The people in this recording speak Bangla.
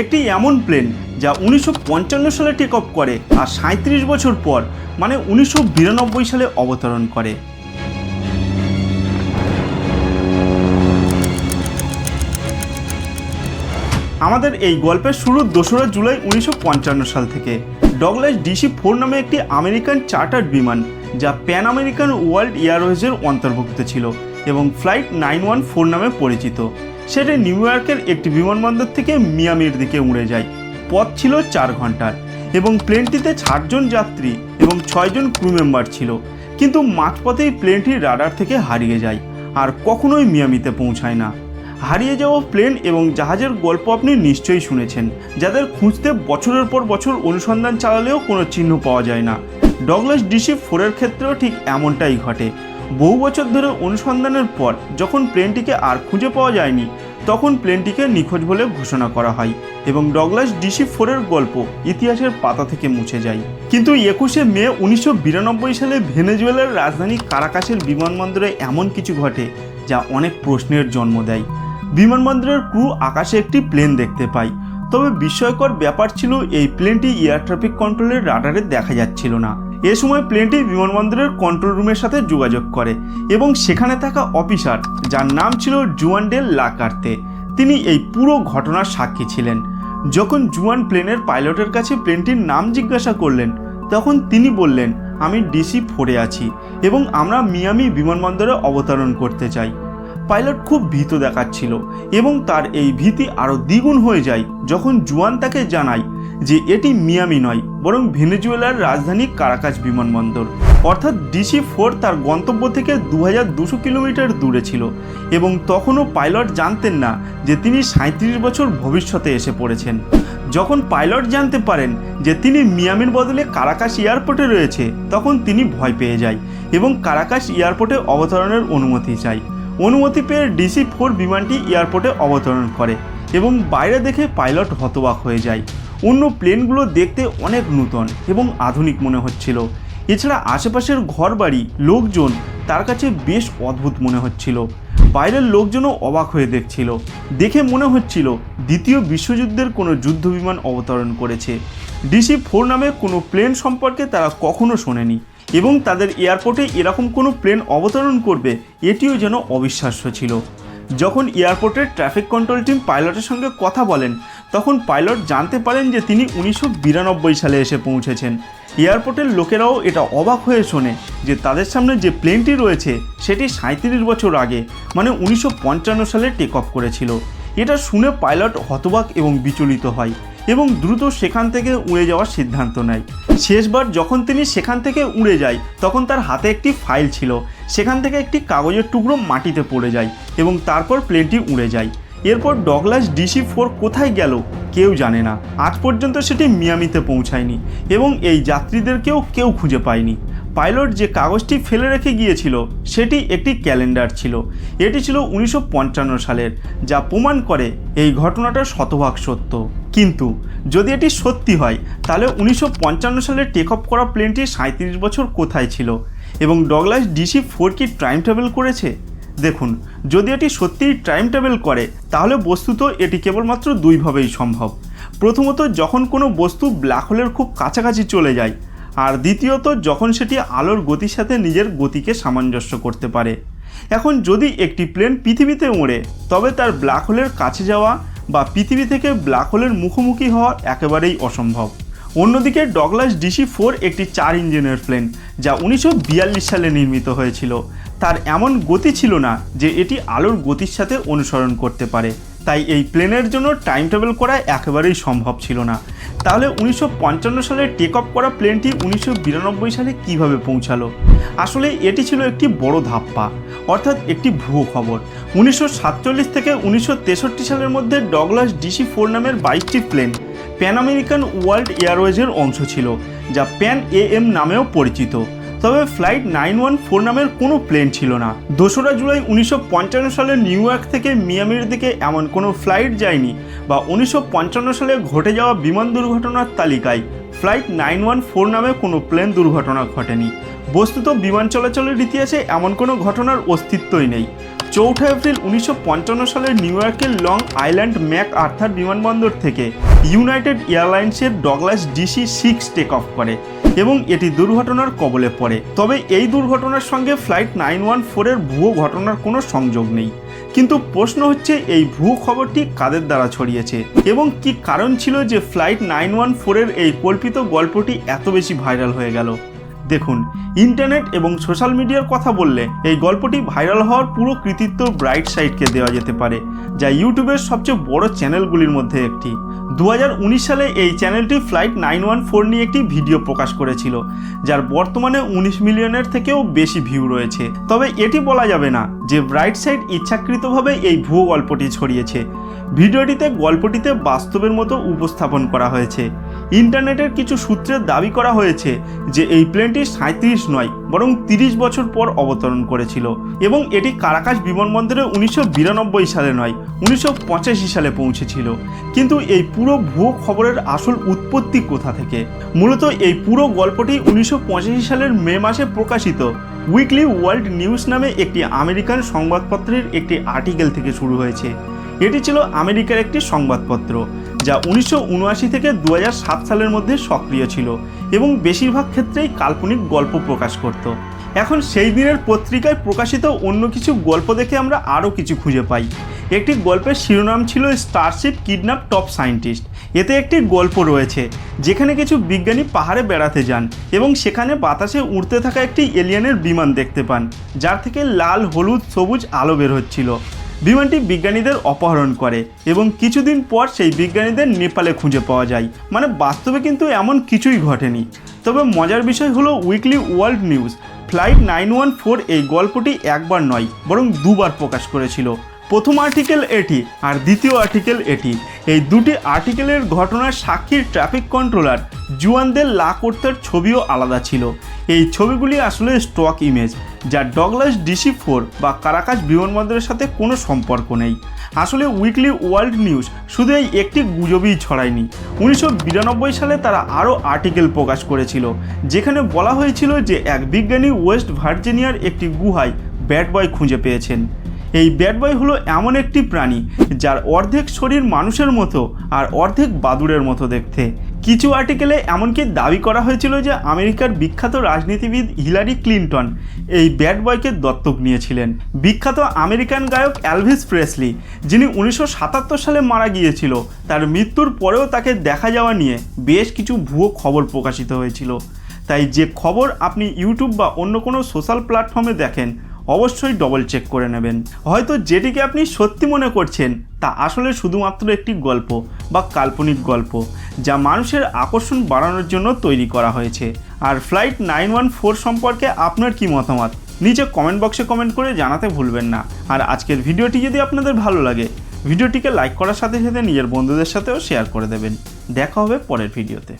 একটি এমন প্লেন যা উনিশশো পঞ্চান্ন সালে টেক অফ করে আর সাঁত্রিশ বছর পর মানে উনিশশো বিরানব্বই সালে অবতরণ করে। আমাদের এই গল্পের শুরু দোসরা জুলাই উনিশশো পঞ্চান্ন সাল থেকে। ডগলাস ডিসি ফোর নামে একটি আমেরিকান চার্টার্ড বিমান, যা প্যান আমেরিকান ওয়ার্ল্ড এয়ারওয়েজের অন্তর্ভুক্ত ছিল এবং ফ্লাইট নাইন ওয়ান ফোর নামে পরিচিত। সেটি নিউ ইয়র্কের একটি বিমানবন্দর থেকে মিয়ামির দিকে উড়ে যায়। পথ ছিল চার ঘণ্টার এবং প্লেনটিতে ষাটজন যাত্রী এবং ছয়জন ক্রু মেম্বার ছিল। কিন্তু মাঝপথেই প্লেনটি রাডার থেকে হারিয়ে যায় আর কখনোই মিয়ামিতে পৌঁছায় না। হারিয়ে যাওয়া প্লেন এবং জাহাজের গল্প আপনি নিশ্চয়ই শুনেছেন, যাদের খুঁজতে বছরের পর বছর অনুসন্ধান চালালেও কোনো চিহ্ন পাওয়া যায় না। ডগলাস ডিসি ফোরের ক্ষেত্রেও ঠিক এমনটাই ঘটে। বহু বছর ধরে অনুসন্ধানের পর যখন প্লেনটিকে আর খুঁজে পাওয়া যায়নি, তখন প্লেনটিকে নিখোঁজ বলে ঘোষণা করা হয় এবং ডগলাস ডিসি ফোরের গল্প ইতিহাসের পাতা থেকে মুছে যায়। কিন্তু একুশে মে উনিশশো বিরানব্বই সালে ভেনেজুয়েলার রাজধানী কারাকাসের বিমানবন্দরে এমন কিছু ঘটে যা অনেক প্রশ্নের জন্ম দেয়। বিমানবন্দরের ক্রু আকাশে একটি প্লেন দেখতে পায় তবে বিস্ময়কর ব্যাপার ছিল এই প্লেনটি এয়ার ট্রাফিক কন্ট্রোলের রাডারে দেখা যাচ্ছিল না। এ সময় প্লেনটি বিমানবন্দরের কন্ট্রোল রুমের সাথে যোগাযোগ করে এবং সেখানে থাকা অফিসার যার নাম ছিল জুয়ানডেল লাকার্তে, তিনি এই পুরো ঘটনার সাক্ষী ছিলেন। যখন জুয়ান প্লেনের পাইলটের কাছে প্লেনটির নাম জিজ্ঞাসা করলেন, তখন তিনি বললেন, আমি ডিসি ফোরে আছি এবং আমরা মিয়ামি বিমানবন্দরে অবতরণ করতে চাই। পাইলট খুব ভীত দেখাচ্ছিল এবং তার এই ভীতি আরও দ্বিগুণ হয়ে যায় যখন জুয়ান তাকে জানায় যে এটি মিয়ামি নয়, বরং ভেনেজুয়েলার রাজধানী কারাকাস বিমানবন্দর। অর্থাৎ ডিসি ফোর তার গন্তব্য থেকে দু হাজার দুশো কিলোমিটার দূরে ছিল, এবং তখনও পাইলট জানতেন না যে তিনি সাঁত্রিশ বছর ভবিষ্যতে এসে পড়েছেন। যখন পাইলট জানতে পারেন যে তিনি মিয়ামির বদলে কারাকাস এয়ারপোর্টে রয়েছে, তখন তিনি ভয় পেয়ে যায় এবং কারাকাস এয়ারপোর্টে অবতরণের অনুমতি চায়। অনুমতি পেয়ে ডিসি ফোর বিমানটি এয়ারপোর্টে অবতরণ করে এবং বাইরে দেখে পাইলট হতবাক হয়ে যায়। অন্য প্লেনগুলো দেখতে অনেক নূতন এবং আধুনিক মনে হচ্ছিল। এছাড়া আশেপাশের ঘরবাড়ি, লোকজন তার কাছে বেশ অদ্ভুত মনে হচ্ছিল। বাইরের লোকজনও অবাক হয়ে দেখছিল। দেখে মনে হচ্ছিল দ্বিতীয় বিশ্বযুদ্ধের কোনো যুদ্ধ বিমান অবতরণ করেছে। ডিসি ফোর নামে কোনো প্লেন সম্পর্কে তারা কখনো শোনেনি এবং তাদের এয়ারপোর্টে এরকম কোনো প্লেন অবতরণ করবে এটিও যেন অবিশ্বাস্য ছিল। যখন এয়ারপোর্টের ট্রাফিক কন্ট্রোল টিম পাইলটের সঙ্গে কথা বলেন তখন পাইলট জানতে পারেন যে তিনি উনিশশো বিরানব্বই সালে এসে পৌঁছেছেন। এয়ারপোর্টের লোকেরাও এটা অবাক হয়ে শোনে যে তাদের সামনে যে প্লেনটি রয়েছে, সেটি সাঁত্রিশ বছর আগে মানে উনিশশো পঞ্চান্ন সালে টেক অফ করেছিল। এটা শুনে পাইলট হতবাক এবং বিচলিত হয় এবং দ্রুত সেখান থেকে উড়ে যাওয়ার সিদ্ধান্ত নেয়। শেষবার যখন তিনি সেখান থেকে উড়ে যায়, তখন তার হাতে একটি ফাইল ছিল। সেখান থেকে একটি কাগজের টুকরো মাটিতে পড়ে যায় এবং তারপর প্লেনটি উড়ে যায়। এরপর ডগলাস ডিসি ফোর কোথায় গেল কেউ জানে না। আজ পর্যন্ত সেটি মিয়ামিতে পৌঁছায়নি এবং এই যাত্রীদেরকেও কেউ খুঁজে পায়নি। পাইলট যে কাগজটি ফেলে রেখে গিয়েছিল, সেটি একটি ক্যালেন্ডার ছিল। এটি ছিল উনিশশো পঞ্চান্ন সালের, যা প্রমাণ করে এই ঘটনাটা শতভাগ সত্য। কিন্তু যদি এটি সত্যি হয়, তাহলে উনিশশো পঞ্চান্ন সালে টেক অফ করা প্লেনটি সাঁত্রিশ বছর কোথায় ছিল এবং ডগলাস ডিসি ফোর কি টাইম ট্রাভেল করেছে? দেখুন, যদি এটি সত্যিই টাইম ট্রাভেল করে, তাহলে বস্তুত এটি কেবলমাত্র দুইভাবেই সম্ভব। প্রথমত, যখন কোনো বস্তু ব্ল্যাক হোলের খুব কাছাকাছি চলে যায়, আর দ্বিতীয়ত, যখন সেটি আলোর গতির সাথে নিজের গতিকে সামঞ্জস্য করতে পারে। এখন যদি একটি প্লেন পৃথিবীতে ওড়ে, তবে তার ব্ল্যাক হোলের কাছে যাওয়া বা পৃথিবী থেকে ব্ল্যাক হোলের মুখোমুখি হওয়া একেবারেই অসম্ভব। অন্যদিকে, ডগলাস ডিসি ফোর একটি চার ইঞ্জিনের প্লেন যা উনিশশো বিয়াল্লিশ সালে নির্মিত হয়েছিল। তার এমন গতি ছিল না যে এটি আলোর গতির সাথে অনুসরণ করতে পারে। তাই এই প্লেনের জন্য টাইম ট্রাভেল করা একেবারেই সম্ভব ছিল না। তাহলে উনিশশো পঞ্চান্ন সালে টেক অফ করা প্লেনটি উনিশশো বিরানব্বই সালে কীভাবে পৌঁছালো? আসলে এটি ছিল একটি বড় ধাপ্পা, অর্থাৎ একটি ভুয়ো খবর উনিশশো সাতচল্লিশ থেকে উনিশশো তেষট্টি সালের মধ্যে ডগলাস ডিসি ফোর নামের বাইশটি প্লেন প্যান আমেরিকান ওয়ার্ল্ড এয়ারওয়েজের অংশ ছিল, যা প্যান এ এম নামেও পরিচিত। তবে ফ্লাইট নাইন ওয়ান ফোর নামের কোনো প্লেন ছিল না। দোসরা জুলাই উনিশশো পঞ্চান্ন সালে নিউ ইয়র্ক থেকে মিয়ামির দিকে এমন কোনো ফ্লাইট যায়নি বা উনিশশো পঞ্চান্ন সালে ঘটে যাওয়া বিমান দুর্ঘটনার তালিকায় ফ্লাইট নাইন ওয়ান ফোর নামে কোনো প্লেন দুর্ঘটনা ঘটেনি। বস্তুত বিমান চলাচলের ইতিহাসে এমন কোনো ঘটনার অস্তিত্বই নেই। চৌঠা এপ্রিল উনিশশো পঞ্চান্ন সালে নিউ ইয়র্কের লং আইল্যান্ড ম্যাক আর্থার বিমানবন্দর থেকে ইউনাইটেড এয়ারলাইন্সের Douglas DC six take off করে। এবং এটি দুর্ঘটনার কবলে পড়ে। তবে এই দুর্ঘটনার সঙ্গে ফ্লাইট নাইন ওয়ান ফোরের ভুয়ো ঘটনার কোনো সংযোগ নেই। কিন্তু প্রশ্ন হচ্ছে, এই ভুয়ো খবরটি কাদের দ্বারা ছড়িয়েছে? এবং কি কারণ ছিল যে ফ্লাইট নাইন ওয়ান ফোরের এই কল্পিত গল্পটি এত বেশি ভাইরাল হয়ে গেল? দেখুন, ইন্টারনেট এবং সোশ্যাল মিডিয়ার কথা বললে এই গল্পটি ভাইরাল হওয়ার পুরো কৃতিত্ব ব্রাইট সাইডকে দেওয়া যেতে পারে, যা ইউটিউবের সবচেয়ে বড় চ্যানেলগুলির মধ্যে একটি। দু হাজার উনিশ সালে এই চ্যানেলটি ফ্লাইট নাইন ওয়ান ফোর নিয়ে একটি ভিডিও প্রকাশ করেছিল, যার বর্তমানে উনিশ মিলিয়নের থেকেও বেশি ভিউ রয়েছে। তবে এটি বলা যাবে না যে ব্রাইট সাইড ইচ্ছাকৃতভাবে এই ভুয়ো গল্পটি ছড়িয়েছে। ভিডিওটিতে গল্পটিতে বাস্তবের মতো উপস্থাপন করা হয়েছে। ইন্টারনেটের কিছু সূত্রের দাবি করা হয়েছে যে এই প্লেনটি সাঁত্রিশ নয়, বরং তিরিশ বছর পর অবতরণ করেছিল এবং এটি কারাকাশ বিমানবন্দরে উনিশশো বিরানব্বই সালে নয়, উনিশশো সালে পৌঁছেছিল। কিন্তু এই পুরো ভুয়ো খবরের আসল উৎপত্তি কোথা থেকে? মূলত এই পুরো গল্পটি উনিশশো পঁচাশি সালের মে মাসে প্রকাশিত। উইকলি ওয়ার্ল্ড নিউজ নামে একটি আমেরিকান সংবাদপত্রের একটি আর্টিকেল থেকে শুরু হয়েছে। এটি ছিল আমেরিকার একটি সংবাদপত্র। যা উনিশশো উনআশি থেকে দু হাজার সাত সালের মধ্যে সক্রিয় ছিল এবং বেশিরভাগ ক্ষেত্রেই কাল্পনিক গল্প প্রকাশ করত। এখন সেই দিনের পত্রিকায় প্রকাশিত অন্য কিছু গল্প দেখে আমরা আরও কিছু খুঁজে পাই। একটি গল্পের শিরোনাম ছিল স্টারশিপ কিডন্যাপ টপ সায়েন্টিস্ট এতে একটি গল্প রয়েছে, যেখানে কিছু বিজ্ঞানী পাহাড়ে বেড়াতে যান এবং সেখানে বাতাসে উড়তে থাকা একটি এলিয়েনের বিমান দেখতে পান, যার থেকে লাল, হলুদ, সবুজ আলো বের হচ্ছিল। বিমানটি বিজ্ঞানীদের অপহরণ করে এবং কিছুদিন পর সেই বিজ্ঞানীদের নেপালে খুঁজে পাওয়া যায়। মানে বাস্তবে কিন্তু এমন কিছুই ঘটেনি। তবে মজার বিষয় হলো weekly world news, flight nine one four এই গল্পটি একবার নয়, বরং দুবার প্রকাশ করেছিল। প্রথম আর্টিকেল এটি, আর দ্বিতীয় আর্টিকেল এটি। এই দুটি আর্টিকেলের ঘটনার সাক্ষীর ট্রাফিক কন্ট্রোলার জুয়ানদের লা করতের ছবিও আলাদা ছিল। এই ছবিগুলি আসলে স্টক ইমেজ যা ডগলাস ডিসি ফোর বা কারাকাশ বিমানবন্দরের সাথে কোনো সম্পর্ক নেই। আসলে উইকলি ওয়ার্ল্ড নিউজ শুধু এই একটি গুজবই ছড়ায়নি। উনিশশো বিরানব্বই সালে তারা আরও আর্টিকেল প্রকাশ করেছিল, যেখানে বলা হয়েছিল যে এক বিজ্ঞানী ওয়েস্ট ভার্জিনিয়ার একটি গুহায় ব্যাড বয় খুঁজে পেয়েছেন। এই ব্যাড বয় হলো এমন একটি প্রাণী, যার অর্ধেক শরীর মানুষের মতো আর অর্ধেক বাদুড়ের মতো দেখতে। কিছু আর্টিকেলে এমনকি দাবি করা হয়েছিল যে আমেরিকার বিখ্যাত রাজনীতিবিদ হিলারি ক্লিন্টন এই ব্যাড বয়কে দত্তক নিয়েছিলেন। বিখ্যাত আমেরিকান গায়ক অ্যালভিস প্রেসলি, যিনি উনিশশো সাতাত্তর সালে মারা গিয়েছিল, তার মৃত্যুর পরেও তাকে দেখা যাওয়া নিয়ে বেশ কিছু ভুয়ো খবর প্রকাশিত হয়েছিল। তাই যে খবর আপনি ইউটিউব বা অন্য কোনো সোশ্যাল প্ল্যাটফর্মে দেখেন অবশ্যই ডবল চেক করে নেবেন। হয়তো যেটিকে আপনি সত্যি মনে করছেন, তা আসলে শুধুমাত্র একটি গল্প বা কাল্পনিক গল্প, যা মানুষের আকর্ষণ বাড়ানোর জন্য তৈরি করা হয়েছে। আর ফ্লাইট নাইন ওয়ান ফোর সম্পর্কে আপনার কি মতামত? নিচে কমেন্ট বক্সে কমেন্ট করে জানাতে ভুলবেন না। আর আজকের ভিডিওটি যদি আপনাদের ভালো লাগে, ভিডিওটিকে লাইক করার সাথে সাথে নিজের বন্ধুদের সাথেও শেয়ার করে দেবেন। দেখা হবে পরের ভিডিওতে।